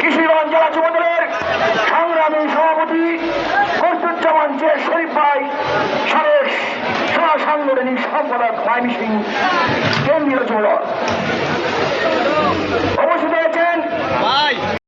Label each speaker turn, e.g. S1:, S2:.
S1: কৃষিগঞ্জ জেলা যুবদলের সংগ্রামী সভাপতি কস্তুজ্জামান যে শরীফ ভাই সাংগঠনিক সফলতা ক্ষয় মিশিং কেন্দ্রীয় জোড়